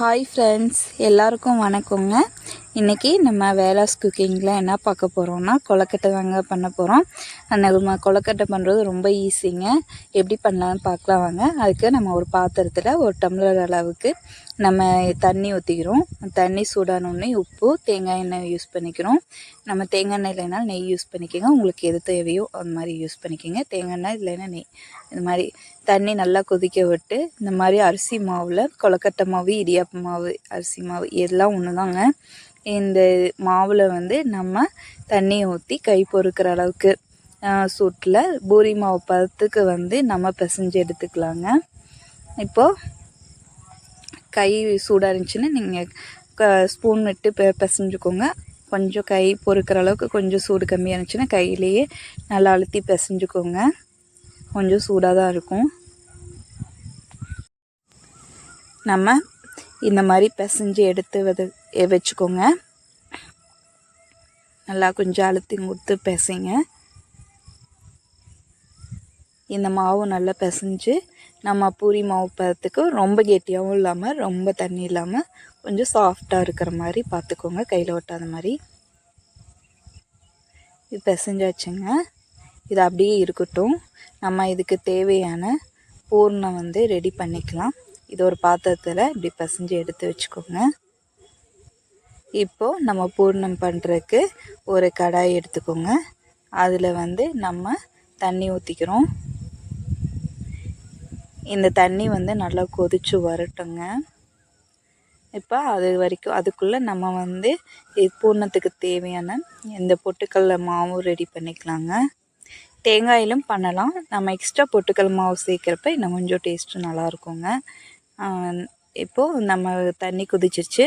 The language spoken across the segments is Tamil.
ஹாய் ஃப்ரெண்ட்ஸ் எல்லாருக்கும் வணக்கங்க. இன்றைக்கி நம்ம வேலாஸ் குக்கிங்கில் என்ன பார்க்க போகிறோம்னா கொலக்கட்டை தாங்க பண்ண போகிறோம் அந்த நம்ம கொலக்கட்டை பண்ணுறது ரொம்ப ஈஸிங்க எப்படி பண்ணலான்னு பார்க்கலாம் வாங்க. அதுக்கு நம்ம ஒரு பாத்திரத்தில் ஒரு டம்ளர் அளவுக்கு நம்ம தண்ணி ஊற்றிக்கிறோம் தண்ணி சூடானோடனே உப்பு தேங்காய் எண்ணெய் யூஸ் பண்ணிக்கிறோம். நம்ம தேங்காய் எண்ணெய் இல்லைனாலும் நெய் யூஸ் பண்ணிக்கோங்க. உங்களுக்கு எது தேவையோ அந்த மாதிரி யூஸ் பண்ணிக்கோங்க. தேங்காய் எண்ணெய் இல்லைன்னா நெய். இது மாதிரி தண்ணி நல்லா கொதிக்க விட்டு இந்த மாதிரி அரிசி மாவில் கொலக்கட்டை மாவு இடியாப்பு மாவு அரிசி மாவு எல்லாம் ஒன்று தாங்க இந்த மாவில் வந்து நம்ம தண்ணியை ஊற்றி கை பொறுக்கிற அளவுக்கு சூட்டில் பூரி மாவு பதத்துக்கு வந்து நம்ம பிசைஞ்சு எடுத்துக்கலாங்க. இப்போது கை சூடாக இருந்துச்சுன்னா நீங்கள் க ஸ்பூன் விட்டு பெ பிசைஞ்சுக்கோங்க. கொஞ்சம் கை பொறுக்கிற அளவுக்கு கொஞ்சம் சூடு கம்மியாக இருந்துச்சுன்னா கையிலேயே நல்லா அழுத்தி பிசைஞ்சுக்கோங்க. கொஞ்சம் சூடாக தான் இருக்கும். நம்ம இந்த மாதிரி பிசைஞ்சு எடுத்து வது வச்சுக்கோங்க. நல்லா கொஞ்சம் அழுத்தி கொடுத்து பிசைங்க. இந்த மாவு நல்லா பிசைஞ்சு நம்ம பூரி மாவு பதத்துக்கு ரொம்ப கெட்டியாகவும் இல்லாமல் ரொம்ப தண்ணி இல்லாமல் கொஞ்சம் சாஃப்டாக இருக்கிற மாதிரி பார்த்துக்கோங்க. கையில் ஒட்டாத மாதிரி. இது பிசைஞ்சாச்சுங்க. இது அப்படியே இருக்கட்டும். நம்ம இதுக்கு தேவையான பூர்ணம் வந்து ரெடி பண்ணிக்கலாம். இது ஒரு பாத்திரத்தில் இப்படி பசைஞ்சு எடுத்து வச்சுக்கோங்க. இப்போது நம்ம பூர்ணம் பண்ணுறதுக்கு ஒரு கடாய் எடுத்துக்கோங்க. அதில் வந்து நம்ம தண்ணி ஊற்றிக்கிறோம் இந்த தண்ணி வந்து நல்லா கொதித்து வரட்டுங்க. இப்போ அது வரைக்கும் அதுக்குள்ளே நம்ம வந்து பூர்ணத்துக்கு தேவையான இந்த பொட்டுக்கல்ல மாவும் ரெடி பண்ணிக்கலாங்க. தேங்காயிலும் பண்ணலாம். நம்ம எக்ஸ்ட்ரா பொட்டுக்கல் மாவு சேர்க்குறப்ப இன்னும் கொஞ்சம் டேஸ்ட்டு நல்லாயிருக்குங்க இப்போது நம்ம தண்ணி கொதிச்சிருச்சு.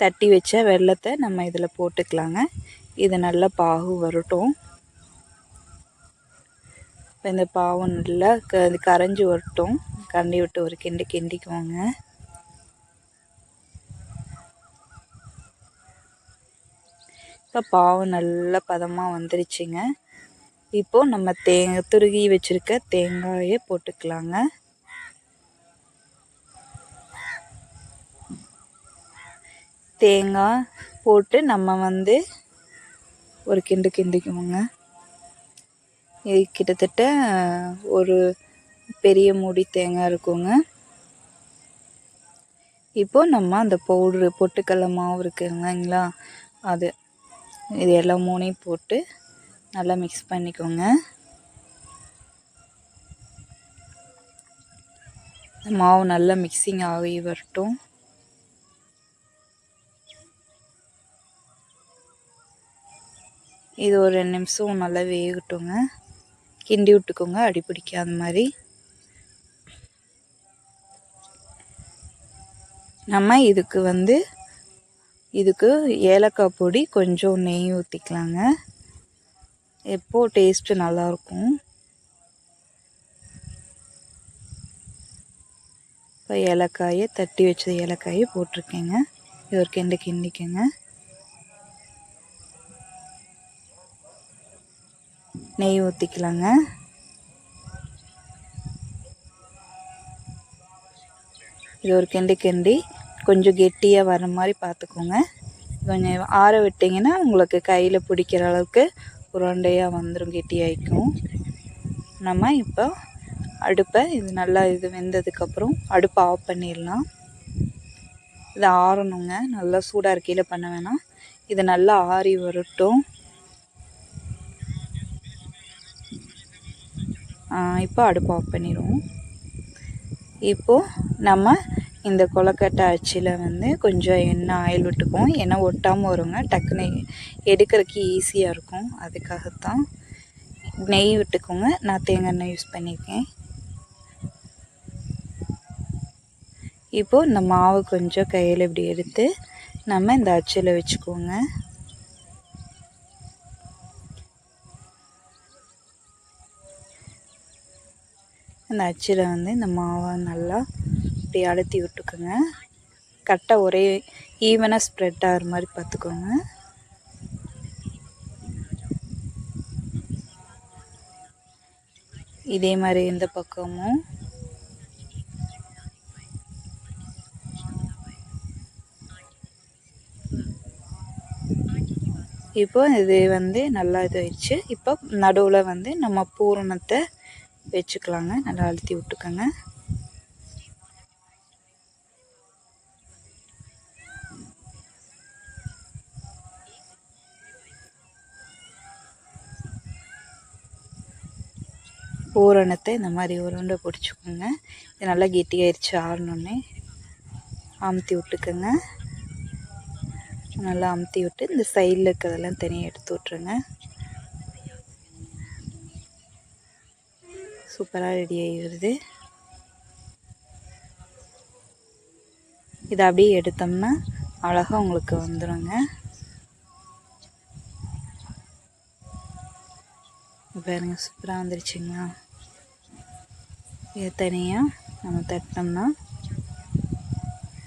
தட்டி வச்ச வெள்ளத்தை நம்ம இதில் போட்டுக்கலாங்க. இது நல்லா பாகு வரட்டும். இப்போ இந்த பாவு நல்லா க கரைஞ்சி வரட்டும். கண்டி விட்டு ஒரு கிண்டு கிண்டிக்குவாங்க. இப்போ பாவு நல்ல பதமாக வந்துருச்சுங்க. இப்போது நம்ம தேங்காய் துருகி வச்சுருக்க தேங்காயை போட்டுக்கலாங்க. தேங்காய் போட்டு நம்ம வந்து ஒரு கிண்டு கிண்டிக்குவோங்க. இது கிட்டத்தட்ட ஒரு பெரிய மூடி தேங்காய் இருக்குங்க. இப்போது நம்ம அந்த பவுட்ரு பொட்டுக்கடல மாவு இருக்குங்களா அது இது எல்லாம் மூணையும் போட்டு நல்லா மிக்ஸ் பண்ணிக்கோங்க. மாவு நல்லா மிக்சிங் ஆகி வரட்டும். இது ஒரு ரெண்டு நிமிஷம் நல்லா வேகட்டுங்க. கிண்டி விட்டுக்கோங்க அடி பிடிக்காத மாதிரி. நம்ம இதுக்கு வந்து இதுக்கு ஏலக்காய் பொடி கொஞ்சம் நெய் ஊற்றிக்கலாங்க எப்போது டேஸ்ட்டு நல்லாயிருக்கும் இப்போ ஏலக்காயை தட்டி வச்ச ஏலக்காயை போட்டிருக்கேங்க. இது ஒரு கிண்டு கிண்டிக்கங்க. நெய் ஊற்றிக்கலாங்க இது ஒரு கிண்டி கிண்டி கொஞ்சம் கெட்டியாக வர மாதிரி பார்த்துக்கோங்க. கொஞ்சம் ஆற விட்டிங்கன்னா உங்களுக்கு கையில் பிடிக்கிற அளவுக்கு உருண்டையாக வந்துடும் கெட்டியாகிக்கும் நம்ம இப்போ அடுப்பை இது நல்லா இது வெந்ததுக்கப்புறம் அடுப்பை ஆஃப் பண்ணிடலாம். இது ஆறணுங்க. நல்லா சூடாக இருக்கையில் பண்ண வேணாம். இது நல்லா ஆறி வரட்டும். இப்போ அடுப்பு ஆஃப் பண்ணிடுவோம். இப்போது நம்ம இந்த கொலக்கட்டை அச்சில் வந்து கொஞ்சம் எண்ணெய் ஆயில் விட்டுக்குவோம். எண்ணெய் ஒட்டாமல் வருங்க. டக்குன்னு எடுக்கிறதுக்கு ஈஸியாக இருக்கும். அதுக்காகத்தான் நெய் விட்டுக்கோங்க. நான் தேங்காய் எண்ணெய் யூஸ் பண்ணியிருக்கேன் இப்போது இந்த மாவு கொஞ்சம் கையில் இப்படி எடுத்து நம்ம இந்த அச்சில் வச்சுக்கோங்க இந்த அச்சில் வந்து இந்த மாவை நல்லா இப்படி அழுத்தி விட்டுக்கோங்க. கரெக்டாக ஒரே ஈவனாக ஸ்ப்ரெட் ஆகிற மாதிரி பார்த்துக்கோங்க. இதே மாதிரி இந்த பக்கமும். இப்போ இது வந்து நல்லா இதாகிடுச்சு இப்போ நடுவில் வந்து நம்ம பூரணத்தை வச்சுக்கலாங்க. நல்லா அழுத்தி விட்டுக்கோங்க. பூரணத்தை இந்த மாதிரி உருண்டை பிடிச்சிக்கோங்க. இது நல்லா கெட்டியாயிருச்சு ஆறணுன்னே அமுத்தி விட்டுக்கோங்க. நல்லா அமுத்தி விட்டு இந்த சைடில் இருக்கிறதெல்லாம் தனியாக எடுத்து விட்ருங்க சூப்பராக ரெடி ஆகிடுது. இதை அப்படியே எடுத்தோம்னா அழகாக உங்களுக்கு வந்துடுங்க பாருங்க சூப்பராக வந்துருச்சுங்களா? இது தனியாக நம்ம தட்டினோம்னா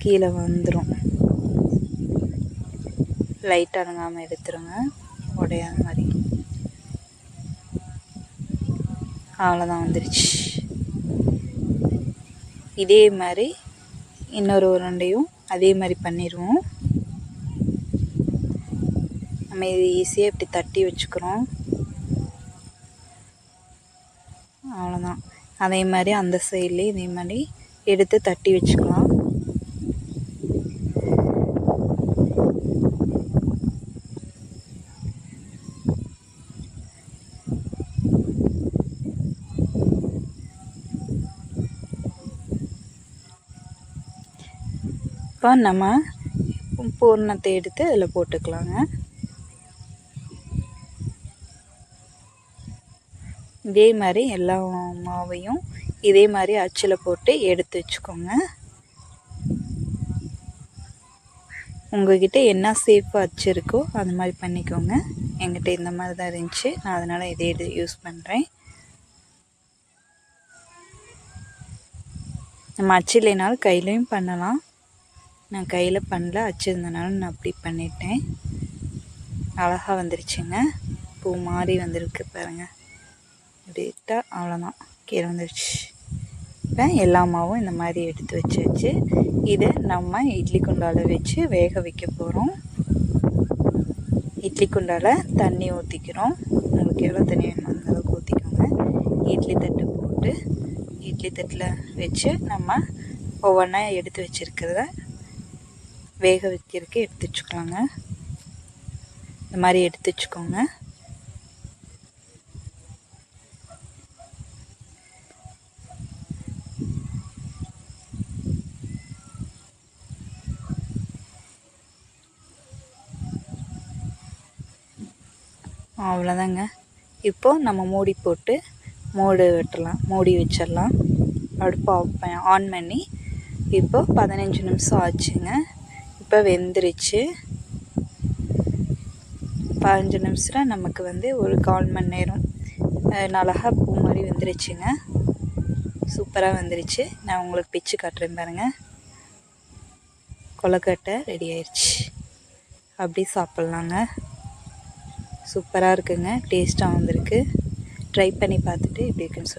கீழே வந்துடும் லைட் அடங்காமல் எடுத்துருங்க. உடையாத மாதிரி. அவ்வளோதான் வந்துருச்சு. இதே மாதிரி இன்னொரு உருண்டையும் அதே மாதிரி பண்ணிடுவோம் நம்ம இது ஈஸியாக இப்படி தட்டி வச்சுக்கிறோம். அவ்வளோதான் அதே மாதிரி அந்த சைட்லேயும் இதே மாதிரி எடுத்து தட்டி வச்சுக்கலாம். இப்போ நம்ம பூர்ணத்தை எடுத்து அதில் போட்டுக்கலாங்க. இதே மாதிரி எல்லா மாவையும் இதே மாதிரி அச்சில் போட்டு எடுத்து வச்சுக்கோங்க. உங்கள்கிட்ட என்ன சேஃபாக அச்சு இருக்கோ மாதிரி பண்ணிக்கோங்க. என்கிட்ட இந்த மாதிரி தான் இருந்துச்சு. நான் அதனால் இதே இது யூஸ் பண்ணுறேன் நம்ம அச்சு இல்லைனாலும் கையிலையும் பண்ணலாம். நான் கையில் பண்ணல அச்சு இருந்தனாலும் நான் அப்படி பண்ணிட்டேன். அழகாக வந்துருச்சுங்க. பூ மாறி வந்திருக்கு பாருங்கள் அப்படிட்டா அவ்வளோதான் கீழே வந்துடுச்சு இப்போ எல்லா மாவும் இந்த மாதிரி எடுத்து வச்சாச்சு. இதை நம்ம இட்லி குண்டாவில் வச்சு வேக வைக்க போகிறோம் இட்லி குண்டாவில் தண்ணி ஊற்றிக்கிறோம் உங்களுக்கு எவ்வளோ தண்ணி வேணுமோ அந்தளவுக்கு ஊற்றிக்கோங்க இட்லி தட்டு போட்டு இட்லி தட்டில் வச்சு நம்ம ஒவ்வொன்றா எடுத்து வச்சுருக்கிறத வேக வைக்கிறதுக்கு எடுத்து வச்சுக்கலாங்க. இந்த மாதிரி எடுத்து வச்சுக்கோங்க. அவ்வளோதாங்க. இப்போது நம்ம மூடி போட்டு மூடு வெட்டலாம். மூடி வச்சிடலாம். அடுப்பு ஆன் பண்ணி இப்போது பதினஞ்சு நிமிஷம் ஆச்சுங்க. இப்போ வெந்துருச்சு. பதினஞ்சு நிமிஷம் நமக்கு வந்து ஒரு கால் மணி நேரம். அழகாக பூ மாதிரி வந்துருச்சுங்க. சூப்பராக வந்துருச்சு. நான் உங்களுக்கு பிச்சு காட்டுறேன் பாருங்கள் கொலக்கட்டை ரெடி ஆயிடுச்சு அப்படி சாப்பிட்லாங்க. சூப்பராக இருக்குங்க. டேஸ்ட்டாக வந்திருக்கு. ட்ரை பண்ணி பார்த்துட்டு எப்படி இருக்குன்னு சொல்லி